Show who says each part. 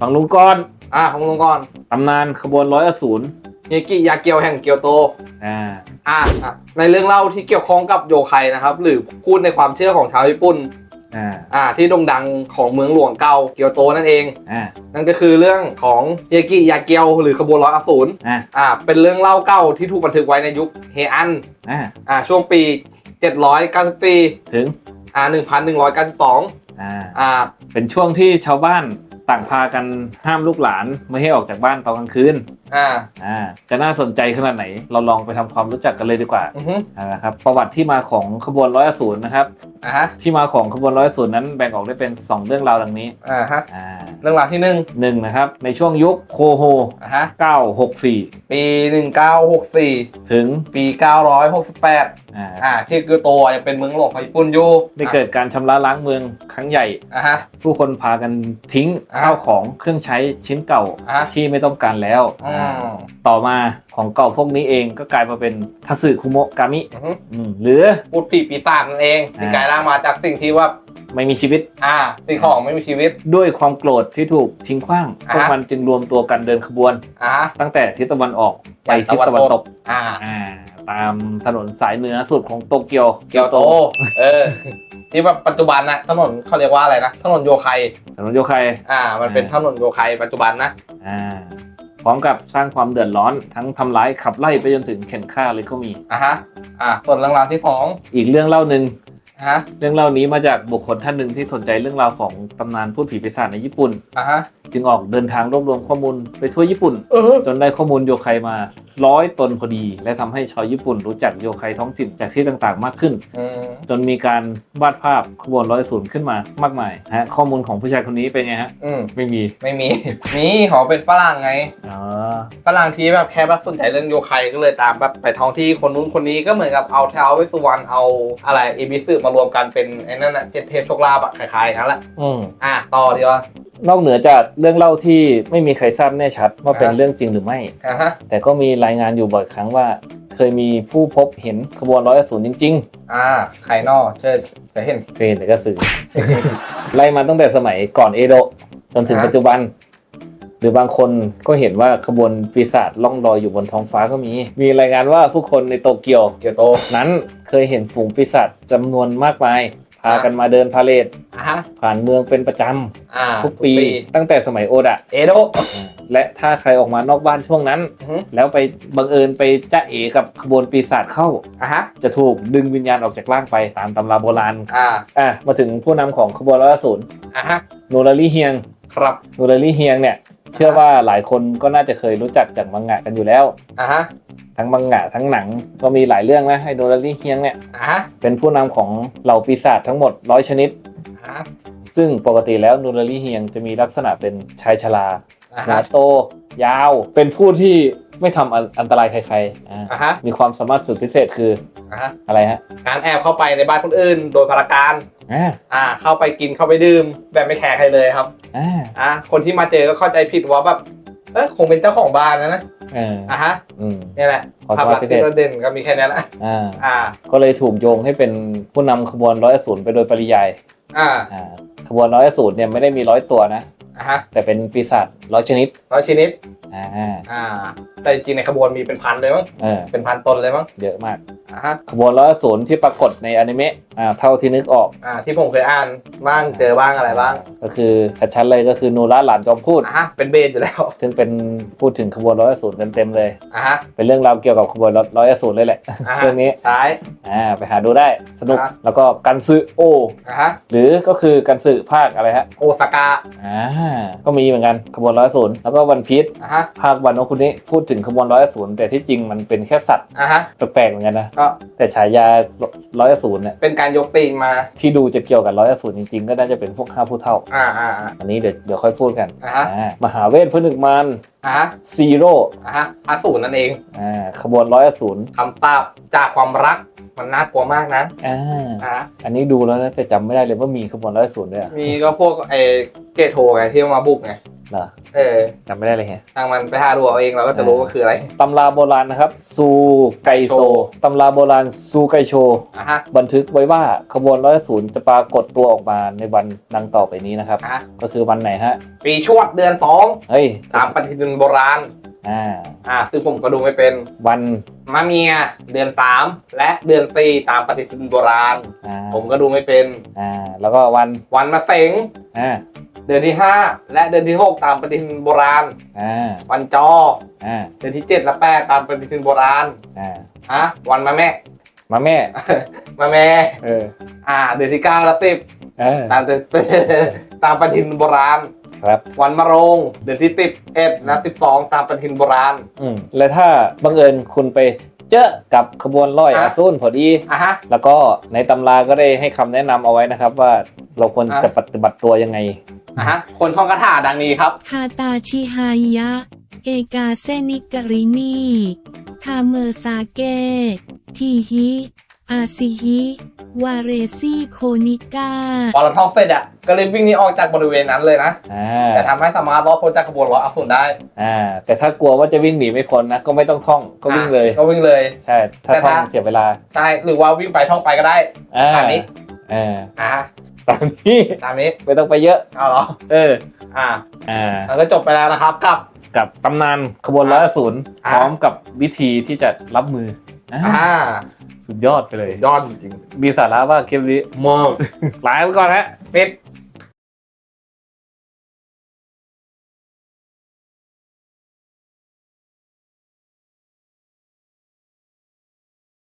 Speaker 1: ฝั่งลุงกร
Speaker 2: อ่าของลุงกร
Speaker 1: ตำนานขบวนร้อยอสูร
Speaker 2: เฮียกิยาเกียวแห่งเกียวโต
Speaker 1: อ่า
Speaker 2: อ่าอะในเรื่องเล่าที่เกี่ยวข้องกับโยไคนะครับ หรือพูดในความเชื่อของชาวญี่ปุ่น
Speaker 1: อ่า
Speaker 2: อ่าที่โด่งดังของเมืองหลวงเก่าเกียวโตนั่นเอง
Speaker 1: อ่า
Speaker 2: นั่นก็คือเรื่องของเฮียกิยาเกียวหรือขบวนร้อยอสูร
Speaker 1: อ่า
Speaker 2: อ่าเป็นเรื่องเล่าเก่าที่ถูกบันทึกไว้ในยุคเฮอัน
Speaker 1: อ่า
Speaker 2: อ่าช่วงปี 794
Speaker 1: ถึง
Speaker 2: อ่า1192
Speaker 1: อ่า
Speaker 2: อ่า
Speaker 1: เป็นช่วงที่ชาวบ้าน ต่างพากันห้ามลูกหลานไม่ให้ออกจากบ้านตอนกลางคืน
Speaker 2: อ่า
Speaker 1: อ่าจะน่าสนใจขนาดไหน เราลองไปทำความรู้จักกันเลยดีกว่า
Speaker 2: อือฮึ
Speaker 1: อ่านะครับประวัติที่มาของขบวนร้อยอสูรนะครับ
Speaker 2: อ่าฮะ
Speaker 1: ที่มาของขบวนร้อยอสูรนั้นแบ่งออกได้เป็น 2 เรื่องราวดังนี้
Speaker 2: อ่าฮะ
Speaker 1: อ่า
Speaker 2: เรื่องราวที่หนึ่ง
Speaker 1: หนึ่งนะครับ ในช่วงยุคโคโฮ
Speaker 2: อ่าฮะ
Speaker 1: 964
Speaker 2: ปี 1964
Speaker 1: ถึง
Speaker 2: ปี 968
Speaker 1: อ่า
Speaker 2: อ่า ที่เกียวโตยังเป็นเมืองหลวงของญี่ปุ่นอยู่
Speaker 1: ได้เกิดการชำระล้างเมืองครั้งใหญ่
Speaker 2: อ่าฮะ
Speaker 1: ผู้คนพากันทิ้ง
Speaker 2: อ่า
Speaker 1: ข้าวของเครื่องใช้ชิ้นเก่า
Speaker 2: อ่า
Speaker 1: ที่ไม่ต้องการแล้ว
Speaker 2: อื
Speaker 1: อ่ามต่อมาของเก่าพวกนี้เองก็กลายมาเป็นทัสึคุโมะกามิ
Speaker 2: อือฮึ
Speaker 1: อืมหรือ
Speaker 2: พูดผีปีศาจนั่นเองที่
Speaker 1: อ่า
Speaker 2: กลายร่างมาจากสิ่งที่ว่า
Speaker 1: ไม่มีชีวิต
Speaker 2: อ่าสิ่งของไม่มีชีวิต
Speaker 1: ด้วยความโกรธที่ถูกทิ้งขว้าง
Speaker 2: อ่า
Speaker 1: พวกมันจึงรวมตัวกันเดินขบวน
Speaker 2: อ่าฮะ
Speaker 1: ตั้งแต่ทิศตะวันออกไปทิศตะวันตก
Speaker 2: อ่า
Speaker 1: อ่า ตามถนนสายเหนือสุดของโตเกียว
Speaker 2: เกียวโต เออ ที่แบบปัจจุบันนะถนนเขาเรียกว่าอะไรนะ ถนนโยไค
Speaker 1: ถนนโยไค
Speaker 2: อ่า มันเป็นถนนโยไคปัจจุบันนะ
Speaker 1: อ่า พร้อมกับสร้างความเดือดร้อนทั้งทำร้ายขับไล่ไปจนถึงเข็นฆ่าเลยก็มี
Speaker 2: อ่าฮะ อ่าส่วนเรื่องราวที่สอง
Speaker 1: อีกเรื่องเล่าหนึ่ง
Speaker 2: อ่า ฮะ
Speaker 1: เรื่องเล่านี้มาจากบุคคลท่านหนึ่งที่สนใจเรื่องราวของตำนานพูดผีปีศาจในญี่ปุ่น
Speaker 2: อ่าฮะ
Speaker 1: จึงออกเดินทางรวบรวมข้อมูลไปทั่วญี่ปุ่น
Speaker 2: เออ
Speaker 1: จนได้ข้อมูลโยไคมาร้อยตนพอดี และทำให้ชาวญี่ปุ่นรู้จักโยไคท้องถิ่นจากที่ต่างๆ มากขึ้น
Speaker 2: อืม
Speaker 1: จนมีการวาดภาพขบวนร้อยศูนย์ขึ้นมามากมายฮะข้อมูลของผู้ชายคนนี้เป็นไงฮะ
Speaker 2: อืม
Speaker 1: ไม่มี
Speaker 2: ไม่มี มีเขาเป็นฝรั่งไง
Speaker 1: อ๋อ
Speaker 2: ฝรั่งที่แบบแค่แบบสนใจเรื่องโยไคก็เลยตามแบบไปท้องที่คนนู้นคนนี้ก็เหมือนกับเอาเท้าวิสุวรรณเอาอะไรเอบิสึมารวมกันเป็นไอ้นั่นน่ะเจ็ดเทพโชคลาภอะคล้ายๆกันแหละ
Speaker 1: อืม
Speaker 2: อะต่อดีกว่าน
Speaker 1: อกเหนือจากเรื่องเล่าที่ไม่มีใครทราบแน่ชัดว่าเป็น
Speaker 2: อ่า
Speaker 1: เรื่องจริงหรือไม่
Speaker 2: อะฮะ
Speaker 1: แต่ก็มีรายงานอยู่บ่อยครั้งว่า เคยมีผู้พบเห็นขบวนร้อยศูนย์จริง
Speaker 2: อ่าไข่นอกเชิญจะเห็น
Speaker 1: ๆเคยเห็นแต่กระสือ ไล่มาตั้งแต่สมัยก่อนเอโดะจนถึง
Speaker 2: อ่า
Speaker 1: ปัจจุบัน หรือบางคนก็เห็นว่าขบวนปีศาจล่องลอยอยู่บนท้องฟ้าก็มี มีรายงานว่าผู้คนในโตเกียว
Speaker 2: เกียวโต
Speaker 1: นั้น เคยเห็นฝูงปีศาจจำนวนมากมายพา
Speaker 2: อ่า
Speaker 1: กันมาเดินพาเลท
Speaker 2: อะฮะ
Speaker 1: ผ่านเมืองเป็นประจ
Speaker 2: อ่าำ
Speaker 1: ทุกปีตั้งแต่สมัยโอดะ
Speaker 2: เอโดะ
Speaker 1: และถ้าใครออกมานอกบ้านช่วงนั้น
Speaker 2: อือฮึ
Speaker 1: แล้วไปบังเอิญไปจ้าเอกับขบวนปีศาจเข้า
Speaker 2: อะฮะ
Speaker 1: จะถูกดึงวิญญาณออกจากร่างไปตามตำราโบราณ
Speaker 2: อ่า
Speaker 1: อะมาถึงผู้นำของขบวนร้อยศูนย์
Speaker 2: อะฮะ
Speaker 1: โนราลิเฮียง
Speaker 2: ครับ
Speaker 1: โนราลิเฮียงเนี่ย เชื่อว่าหลายคนก็น่าจะเคยรู้จักจากมังงะกันอยู่แล้ว
Speaker 2: อะฮะ
Speaker 1: ทั้งมังงะทั้งหนังก็มีหลายเรื่องนะให้โนราลิเฮียงเนี่ย
Speaker 2: อะฮะ
Speaker 1: เป็นผู้นำของเหล่าปีศาจทั้งหมดร้อยชนิด
Speaker 2: อะฮะ
Speaker 1: ซึ่งปกติแล้วนูราลิเฮียงจะมีลักษณะเป็นชายชรา
Speaker 2: อะ
Speaker 1: หั
Speaker 2: ฮะ
Speaker 1: วโต ยาว เป็นผู้ที่ ไม่ทำอันอันตรายใครๆอ่า
Speaker 2: อะฮะ
Speaker 1: มีความสามารถสุดพิเศษคือ
Speaker 2: อะฮะ
Speaker 1: อะไรฮะ
Speaker 2: การแอบเข้าไปในบ้านคนอื่น โดยพลการ
Speaker 1: อ่า
Speaker 2: อ่า เข้าไปกินเข้าไปดื่ม แบบไม่แคร์ใครเลยครับ
Speaker 1: อ่า
Speaker 2: อะคนที่มาเจอก็เข้าใจผิดว่าแบบ เออคงเป็นเจ้าของบ้านนะนะ
Speaker 1: เออ
Speaker 2: อะฮะ
Speaker 1: อืม
Speaker 2: นี่แหละ
Speaker 1: ขอ
Speaker 2: ภาพ
Speaker 1: โทษ
Speaker 2: ลักษ
Speaker 1: พิ
Speaker 2: ณ์
Speaker 1: เศษ
Speaker 2: ที่เราเด่นก็มีแค่นี้แหละ
Speaker 1: อ่า
Speaker 2: อ่า
Speaker 1: ก็เลยถูกโยงให้เป็นผู้นำขบวนร้อยศูนย์ไปโดยปริยาย
Speaker 2: อ่า
Speaker 1: อ่าขบวนร้อยศูนย์เนี่ยไม่ได้มีร้อยตัวนะ
Speaker 2: อะฮะ
Speaker 1: แต่เป็นปีศาจร้อยชนิด
Speaker 2: ร้อยชนิด
Speaker 1: อ่า
Speaker 2: อ่า แต่จริงๆในขบวนมีเป็นพันเลยมั้ง
Speaker 1: เออ
Speaker 2: เป็นพันตนเลยมั้ง
Speaker 1: เยอะมาก
Speaker 2: อ่าฮะ
Speaker 1: ขบวนร้อยศูนย์ที่ปรากฏในอนิเมะอ่าเท่าที่นึกออก
Speaker 2: อ่าที่ผมเคยอ่านบ้างเจอบ้างอะไรบ้าง
Speaker 1: ก็คือชัดๆเลยก็คือนูราหลานจอมพูด
Speaker 2: อะฮะเป็นเบสอยู่แล้ว
Speaker 1: ซึ่งเป็นพูดถึงขบวนร้อยศูนย์เต็มๆเลย
Speaker 2: อะฮะ
Speaker 1: เป็นเรื่องราวเกี่ยวกับขบวนร้อยศูนย์เลยแหละ
Speaker 2: อะฮะ
Speaker 1: เรื่องนี้
Speaker 2: ใช้
Speaker 1: อ่าไปหาดูได้สนุก
Speaker 2: อะ
Speaker 1: แล้วก็กันซึโอ
Speaker 2: อะฮะ
Speaker 1: หรือก็คือกันซึภาคอะไรฮะ
Speaker 2: โอซาก้า
Speaker 1: อ่าก็มีเหมือนกันขบวนร้อยศูนย์แล้วก็วันพีช
Speaker 2: อะฮะ
Speaker 1: ภาควันโนคุนี้พูดถึงขบวนร้อยศูนย์แต่ที่จริงมันเป็นแค่สัตว์
Speaker 2: อะฮะ
Speaker 1: แปลกๆเหมือนกันนะ
Speaker 2: ก็
Speaker 1: แต่ฉายาร้อยศูนย์เนี่ย
Speaker 2: เป็นการยกตีนมา
Speaker 1: ที่ดูจะเกี่ยวกับร้อยศูนย์จริงๆ ก็น่าจะเป็นพวกห้าผู้เท่า
Speaker 2: อ่าอ่าอ่า
Speaker 1: อันนี้เดี๋ยวเดี๋ยวค่อยพูดกัน
Speaker 2: อะฮะ
Speaker 1: อ่ามหาเวทพนึกมาร
Speaker 2: อะฮะ
Speaker 1: ซีโร่
Speaker 2: อะฮะอสูรนั่นเอง
Speaker 1: อ่าขบวนร้อยศูนย์
Speaker 2: คำตาบจากความรักมันน่ากลัวมากนะ
Speaker 1: อ่า
Speaker 2: อะฮะ
Speaker 1: อันนี้ดูแล้วนะแต่จำไม่ได้เลยว่ามีขบวนร้อยศูนย์ด้วยอะ
Speaker 2: มีก็พวกไอ้เกตโทไงที่เอามาบุกไง
Speaker 1: เหรอ
Speaker 2: เออ
Speaker 1: จำไม่ได้เลยแฮะ
Speaker 2: ทางมันไปหาดูเอาเองเราก็จะรู้ว่าคืออะไร
Speaker 1: ตำราโบราณนะครับซูไกโซ
Speaker 2: ไกโซ
Speaker 1: ตำราโบราณซูไกโช
Speaker 2: อะฮะ
Speaker 1: บันทึกไว้ว่าขบวนร้อยศูนย์จะปรากฏตัวออกมาในวันดังต่อไปนี้นะครับ
Speaker 2: อะ
Speaker 1: ก็คือวันไหนฮะ
Speaker 2: ปีชวดเดือนสอง
Speaker 1: เฮ้ย
Speaker 2: ตามปฏิทินโบราณ
Speaker 1: อ่า
Speaker 2: อ่าซึ่งผมก็ดูไม่เป็น
Speaker 1: วัน
Speaker 2: มะเมียเดือนสามและเดือนสี่ตามปฏิทินโบราณ
Speaker 1: อ่า
Speaker 2: ผมก็ดูไม่เป็น
Speaker 1: อ่าแล้วก็วัน
Speaker 2: วันมะเสง
Speaker 1: อ่า
Speaker 2: เดือนที่ห้าและเดือนที่หกตามปฏิทินโบราณ
Speaker 1: อ่า
Speaker 2: วันจอ
Speaker 1: อ่า
Speaker 2: เดือนที่เจ็ดและแปดตามปฏิทินโบราณ
Speaker 1: อ่า
Speaker 2: ฮะวันมะแม่
Speaker 1: มาแม่
Speaker 2: มะแม่
Speaker 1: เออ
Speaker 2: อ่า เดือนที่เก้าและสิบ
Speaker 1: เออ
Speaker 2: ตามตามปฏิทินโบราณ
Speaker 1: ครับ
Speaker 2: วันมะโรง เดือนที่สิบเอ็ดและสิบสองตามปฏิทินโบราณ
Speaker 1: อืมและถ้าบังเอิญคุณไปเจอกับขบวนร้อย
Speaker 2: อะ
Speaker 1: อาซุนพอดี
Speaker 2: อะฮะ
Speaker 1: แล้วก็ในตำราก็ได้ให้คำแนะนำเอาไว้นะครับว่าเราควร
Speaker 2: อะ
Speaker 1: จะปฏิบัติตัวยังไง
Speaker 2: อะฮะคนท่องคาถาดังนี้ครับ
Speaker 3: คาตาชิฮายะ เอกาเซนิกรินีคาเมอร์ซาเกทีฮิอาซิฮิวาเรซีโคนิก้า
Speaker 2: พอเราท่องเสร็จอะก็เลยวิ่งหนี้ออกจากบริเวณนั้นเลยนะ
Speaker 1: อ่า
Speaker 2: แต่ทำให้สามารถรอดพ้นจากขบวนรถอสูรได้
Speaker 1: อ่าแต่ถ้ากลัวว่าจะวิ่งหนีไม่พ้นนะ ก็ไม่ต้องท่องก็วิ่งเลย
Speaker 2: อะก็วิ่งเลย
Speaker 1: ใช่ ถ้า
Speaker 2: แต่
Speaker 1: ท่อง
Speaker 2: ถ้า
Speaker 1: เสียเวลา
Speaker 2: ใช่หรือว่าวิ่งไปท่องไปก็ได้
Speaker 1: อ่า
Speaker 2: ตามนี้
Speaker 1: อ่า
Speaker 2: อะ
Speaker 1: ตามนี้
Speaker 2: ตามนี้
Speaker 1: ไม่ต้องไปเยอะ
Speaker 2: เอาเหรอ
Speaker 1: เออ
Speaker 2: อ่า
Speaker 1: อ่า
Speaker 2: แล้วก็จบไปแล้วนะครับกับ
Speaker 1: กับตำนานขบวนร้อยศูนย์
Speaker 2: อะ
Speaker 1: พร้อมกับวิธีที่จะรับมืออ่า
Speaker 2: อ่า
Speaker 1: สุดยอดไปเลย
Speaker 2: ยอดจริง
Speaker 1: มีสาระว่าเกมนี้
Speaker 2: ๆมาก
Speaker 1: ลาไปก่อนฮะ
Speaker 2: ปิด